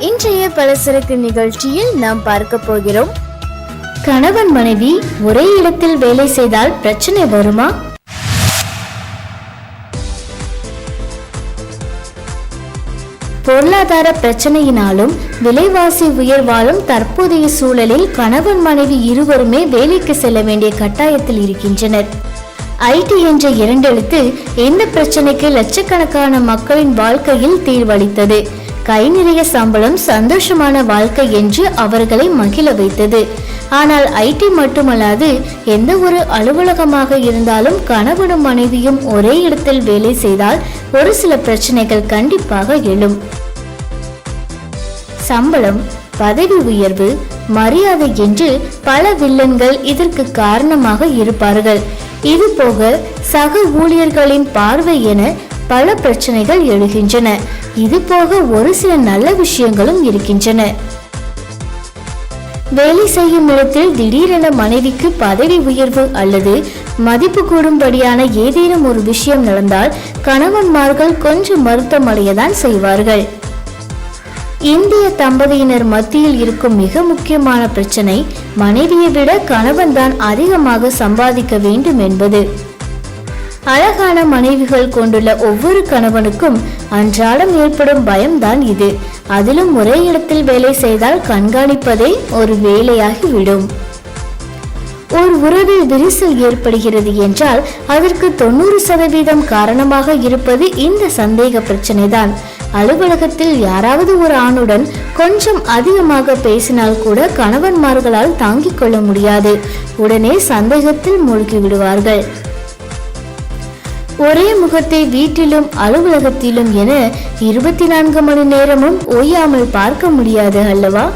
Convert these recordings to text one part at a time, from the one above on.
இன்றைய பலசரக்கு நிகழ்ச்சியில் நாம் பார்க்க போகிறோம். கணவன் மனைவி ஒரே இடத்தில் வேலை செய்தால் பிரச்சனை வருமா? பொருளாதார பிரச்சனையினாலும் விலைவாசி உயர்வாலும் தற்போதைய சூழலில் கணவன் மனைவி இருவருமே வேலைக்கு செல்ல வேண்டிய கட்டாயத்தில் இருக்கின்றனர். ஐடி என்ற இரண்டெழுத்து எந்த பிரச்சனைக்கு லட்சக்கணக்கான மக்களின் வாழ்க்கையில் தீர்வளித்தது. கை நிறைய சம்பளம் சந்தோஷமான வாழ்க்கை என்று அவர்களை மகிழ வைத்தது. ஆனால் ஐடி மட்டுமல்லாது எந்த ஒரு அலுவலகமாக இருந்தாலும் கணவனும் மனைவியும் ஒரே இடத்தில் வேலை செய்தால் ஒரு சில பிரச்சனைகள் கண்டிப்பாக எழும். சம்பளம் பதவி உயர்வு மரியாதை என்று பல வில்லன்கள் இதற்கு காரணமாக இருப்பார்கள். இது போக சக ஊழியர்களின் பார்வை என பல பிரச்சனைகள் எழுகின்றன. இது போக ஒரு சில நல்ல விஷயங்களும் இருக்கின்றன. வேலை செய்யும் இடத்தில் திடீரென மனைவிக்கு பதவி உயர்வு அல்லது மதிப்பு கூடும்படியான ஏதேனும் ஒரு விஷயம் நடந்தால் கணவன்மார்கள் கொஞ்சம் வருத்தம் அடையதான் செய்வார்கள். இந்திய தம்பதியினர் மத்தியில் இருக்கும் மிக முக்கியமான பிரச்சனை மனைவியை விட கணவன்தான் அதிகமாக சம்பாதிக்க வேண்டும் என்பது. அழகான மனைவிகள் கொண்டுள்ள ஒவ்வொரு கணவனுக்கும் அன்றாடம் ஏற்படும் பயம்தான் இது. அதிலும் ஒரே இடத்தில் வேலை செய்தால் கண்காணிப்பதே ஒரு வேலையாகிவிடும். ஒரு உறவில் விரிசல் ஏற்படுகிறது என்றால் அதற்கு தொண்ணூறு சதவீதம் காரணமாக இருப்பது இந்த சந்தேக பிரச்சனைதான். அலுவலகத்தில் யாராவது ஒரு ஆணுடன் கொஞ்சம் அதிகமாக பேசினால் கூட கணவன்மார்களால் தாங்கிக் கொள்ள முடியாது. உடனே சந்தேகத்தில் மூழ்கி விடுவார்கள். ஒரே முகத்தை வீட்டிலும் அலுவலகத்திலும் என இருபத்தி நான்கு மணி நேரமும் ஓயாமல் பார்க்க முடியாது அல்லவா?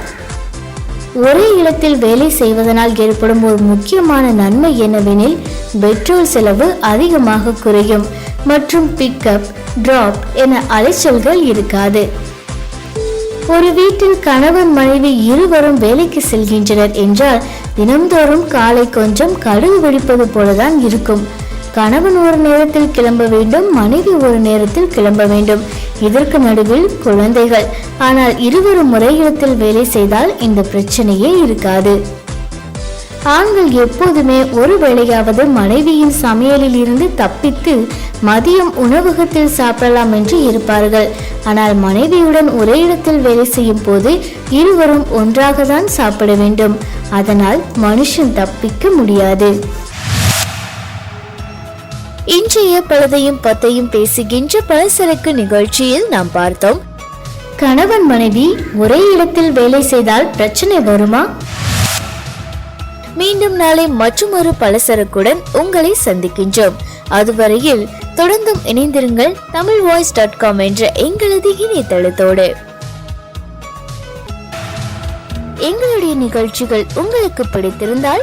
ஒரே இடத்தில் வேலை செய்வதனால் ஏற்படும் ஒரு முக்கியமான நன்மை என்னவெனில் பெட்ரோல் செலவு அதிகமாக குறையும் மற்றும் பிக்கப் டிராப் என அலைச்சல்கள் இருக்காது. ஒரு வீட்டில் கணவன் மனைவி இருவரும் வேலைக்கு செல்கின்றனர் என்றால் தினம்தோறும் காலை கொஞ்சம் கடுகு வெடிப்பது போலதான் இருக்கும். கணவன் ஒரு நேரத்தில் கிளம்ப வேண்டும் மனைவி ஒரு நேரத்தில் கிளம்ப வேண்டும். இதற்கு நடுவில் குழந்தைகள். ஆனால் இருவரும் ஒரே இடத்தில் வேலை செய்தால் இந்த பிரச்சனையே இருக்காது. ஆண்கள் எப்போதுமே ஒரு வேளையாவது மனைவியின் சமையலில் இருந்து தப்பித்து மதியம் உணவகத்தில் சாப்பிடலாம் என்று இருப்பார்கள். ஆனால் மனைவியுடன் ஒரே இடத்தில் வேலை செய்யும் போது இருவரும் ஒன்றாக தான் சாப்பிட வேண்டும். அதனால் மனுஷன் தப்பிக்க முடியாது. இன்றைய பழுதையும் பத்தையும் பேசுகின்ற பலசரக்கு நிகழ்ச்சியில் நாம் பார்த்தோம். கணவன் மனைவி ஒரே இடத்தில் வேலை செய்தால் பிரச்சனை வருமா? மீண்டும் நாளை மற்றொரு பலசரக்குடன் உங்களை சந்திக்கின்றோம். அதுவரையில் தொடர்ந்தும் இணைந்திருங்கள் தமிழ் வாய்ஸ் டாட் காம் என்ற எங்களது இணையதளத்தோடு. எங்களுடைய நிகழ்ச்சிகள் உங்களுக்கு பிடித்திருந்தால்